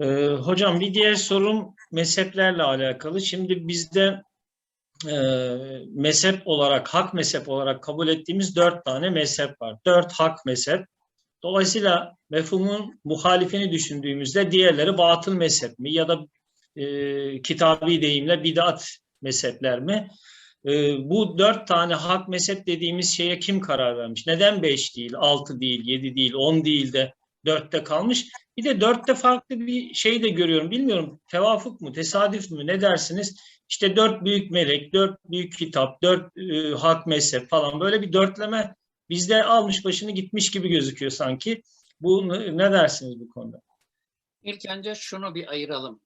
Ee, hocam bir diğer sorum mezheplerle alakalı. Şimdi bizde e, mezhep olarak, hak mezhep olarak kabul ettiğimiz dört tane mezhep var. Dört hak mezhep. Dolayısıyla mefhumun muhalifini düşündüğümüzde diğerleri batıl mezhep mi ya da e, kitabi deyimle bid'at mezhepler mi? E, bu dört tane hak mezhep dediğimiz şeye kim karar vermiş? Neden beş değil, altı değil, yedi değil, on değil de dörtte kalmış? Bir de dörtte farklı bir şey de görüyorum. Bilmiyorum tevafuk mu, tesadüf mü ne dersiniz? İşte dört büyük melek, dört büyük kitap, dört e, hak mezhep falan böyle bir dörtleme bizde almış başını gitmiş gibi gözüküyor sanki. Bu ne dersiniz bu konuda? İlk önce şunu bir ayıralım.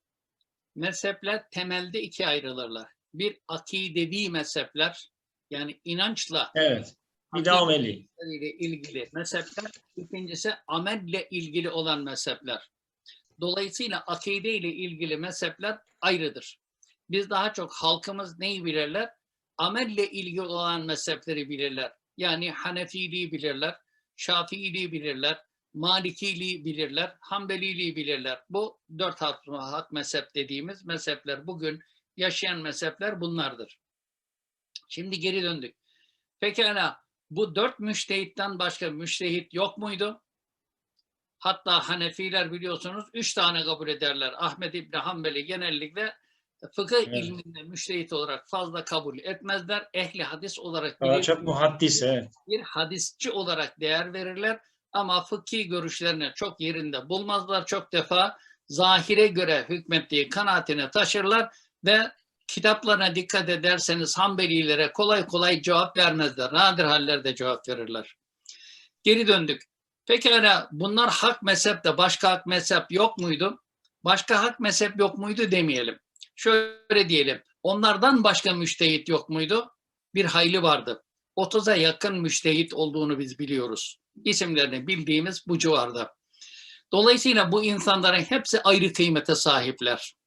Mezhepler temelde ikiye ayrılırlar. Bir akidevi mezhepler yani inançla Evet. Bir de ameli. ile ilgili mezhepler. İkincisi amelle ilgili olan mezhepler. Dolayısıyla akide ile ilgili mezhepler ayrıdır. Biz daha çok halkımız neyi bilirler? Amelle ilgili olan mezhepleri bilirler. Yani Hanefiliği bilirler, Şafiiliği bilirler, Malikiliği bilirler, Hanbeliliği bilirler. Bu dört hak mezhep dediğimiz mezhepler. Bugün yaşayan mezhepler bunlardır. Şimdi geri döndük. Pekala bu dört müştehitten başka müştehit yok muydu? Hatta Hanefiler biliyorsunuz üç tane kabul ederler. Ahmet İbni Hanbel'i genellikle fıkıh Evet. ilminde müştehit olarak fazla kabul etmezler. Ehli hadis olarak bilir- çok muhaddis evet. bir hadisçi olarak değer verirler ama fıkhi görüşlerini çok yerinde bulmazlar. Çok defa zahire göre hükmettiği kanaatine taşırlar ve kitaplarına dikkat ederseniz Hanbelilere kolay kolay cevap vermezler. Nadir hallerde cevap verirler. Geri döndük. Pekala bunlar hak mezhepte başka hak mezhep yok muydu? Başka hak mezhep yok muydu demeyelim. Şöyle diyelim. Onlardan başka müştehit yok muydu? Bir hayli vardı. 30'a yakın müştehit olduğunu biz biliyoruz. İsimlerini bildiğimiz bu civarda. Dolayısıyla bu insanların hepsi ayrı kıymete sahipler.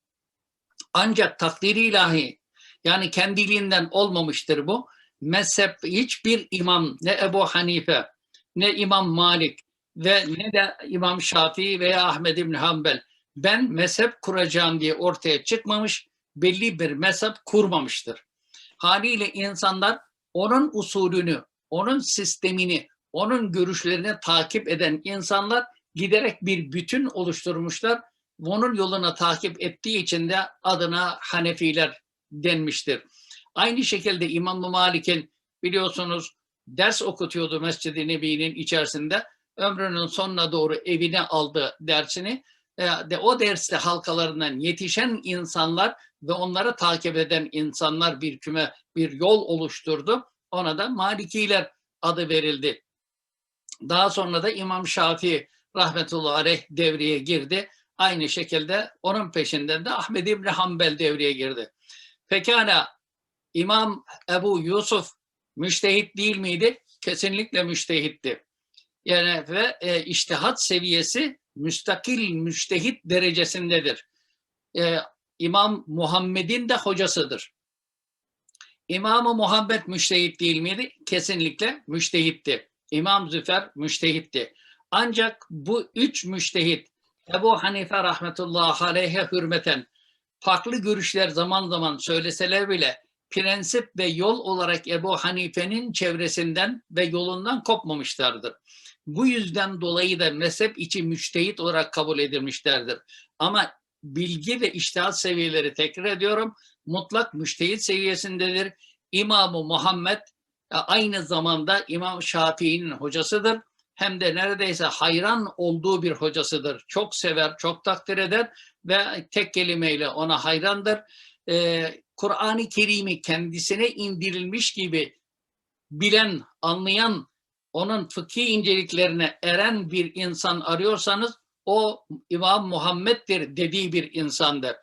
Ancak takdiri ilahi yani kendiliğinden olmamıştır bu. Mezhep hiçbir imam ne Ebu Hanife ne İmam Malik ve ne de İmam Şafii veya Ahmed İbni Hanbel ben mezhep kuracağım diye ortaya çıkmamış, belli bir mezhep kurmamıştır. Haliyle insanlar onun usulünü, onun sistemini, onun görüşlerini takip eden insanlar giderek bir bütün oluşturmuşlar. Onun yoluna takip ettiği için de adına Hanefiler denmiştir. Aynı şekilde İmam Malik'in biliyorsunuz ders okutuyordu Mescid-i Nebi'nin içerisinde. Ömrünün sonuna doğru evine aldı dersini. E, o derste halkalarından yetişen insanlar ve onları takip eden insanlar bir küme bir yol oluşturdu. Ona da Malikiler adı verildi. Daha sonra da İmam Şafii rahmetullahi aleyh devreye girdi. Aynı şekilde onun peşinden de Ahmed İbni Hanbel devreye girdi. Pekala İmam Ebu Yusuf müştehit değil miydi? Kesinlikle müştehitti. Yani ve e, iştihat seviyesi müstakil müştehit derecesindedir. E, İmam Muhammed'in de hocasıdır. İmam-ı Muhammed müştehit değil miydi? Kesinlikle müştehitti. İmam Züfer müştehitti. Ancak bu üç müştehit Ebu Hanife rahmetullahi aleyhe hürmeten farklı görüşler zaman zaman söyleseler bile prensip ve yol olarak Ebu Hanife'nin çevresinden ve yolundan kopmamışlardır. Bu yüzden dolayı da mezhep içi müştehit olarak kabul edilmişlerdir. Ama bilgi ve iştihat seviyeleri tekrar ediyorum mutlak müştehit seviyesindedir. İmam-ı Muhammed e, aynı zamanda İmam Şafii'nin hocasıdır. Hem de neredeyse hayran olduğu bir hocasıdır. Çok sever, çok takdir eder ve tek kelimeyle ona hayrandır. Ee, Kur'an-ı Kerim'i kendisine indirilmiş gibi bilen, anlayan, onun fıkhi inceliklerine eren bir insan arıyorsanız o İmam Muhammed'dir dediği bir insandır.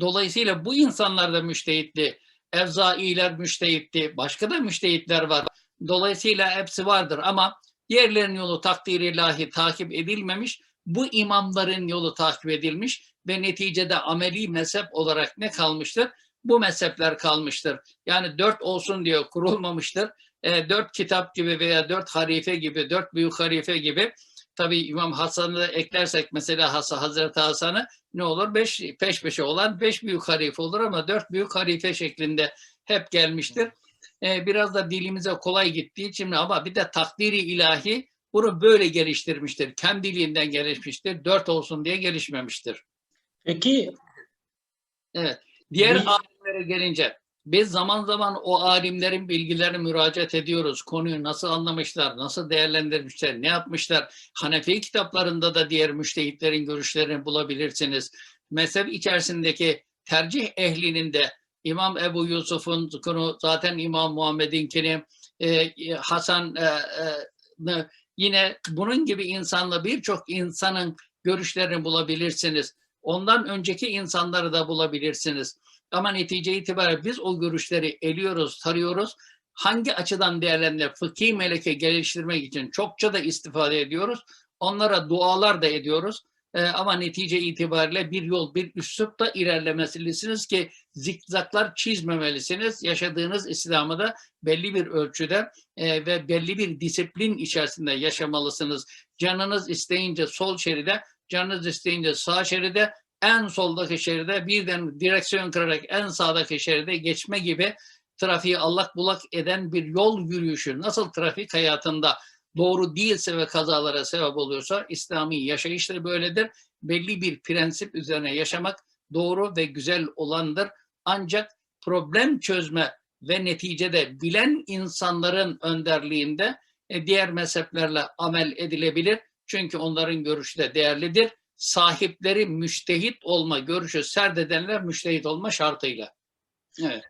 Dolayısıyla bu insanlar da müştehitti. Evzailer müştehitti. Başka da müştehitler var. Dolayısıyla hepsi vardır ama diğerlerinin yolu takdir ilahi takip edilmemiş. Bu imamların yolu takip edilmiş ve neticede ameli mezhep olarak ne kalmıştır? Bu mezhepler kalmıştır. Yani dört olsun diye kurulmamıştır. E, dört kitap gibi veya dört harife gibi, dört büyük harife gibi tabii İmam Hasan'ı da eklersek mesela Hasan, Hazreti Hasan'ı ne olur? Beş, peş peşe olan beş büyük halife olur ama dört büyük halife şeklinde hep gelmiştir. Ee, biraz da dilimize kolay gittiği için ama bir de takdiri ilahi bunu böyle geliştirmiştir. Kendiliğinden gelişmiştir. Dört olsun diye gelişmemiştir. Peki Evet. Diğer Bir- alimlere gelince biz zaman zaman o alimlerin bilgilerine müracaat ediyoruz. Konuyu nasıl anlamışlar, nasıl değerlendirmişler, ne yapmışlar. Hanefi kitaplarında da diğer müştehitlerin görüşlerini bulabilirsiniz. Mezhep içerisindeki tercih ehlinin de İmam Ebu Yusuf'un konu zaten İmam Muhammed'inkini, e, Hasan e, e, yine bunun gibi insanla birçok insanın görüşlerini bulabilirsiniz. Ondan önceki insanları da bulabilirsiniz. Ama netice itibariyle biz o görüşleri eliyoruz, tarıyoruz. Hangi açıdan değerlendirip fıkhi meleke geliştirmek için çokça da istifade ediyoruz. Onlara dualar da ediyoruz. Ee, ama netice itibariyle bir yol, bir üslupta ilerlemelisiniz ki zikzaklar çizmemelisiniz. Yaşadığınız İslam'ı da belli bir ölçüde e, ve belli bir disiplin içerisinde yaşamalısınız. Canınız isteyince sol şeride, canınız isteyince sağ şeride, en soldaki şeride birden direksiyon kırarak en sağdaki şeride geçme gibi trafiği allak bulak eden bir yol yürüyüşü nasıl trafik hayatında doğru değilse ve kazalara sebep oluyorsa İslami yaşayış böyledir. Belli bir prensip üzerine yaşamak doğru ve güzel olandır. Ancak problem çözme ve neticede bilen insanların önderliğinde e, diğer mezheplerle amel edilebilir. Çünkü onların görüşü de değerlidir. Sahipleri müştehit olma görüşü serdedenler müştehit olma şartıyla. Evet.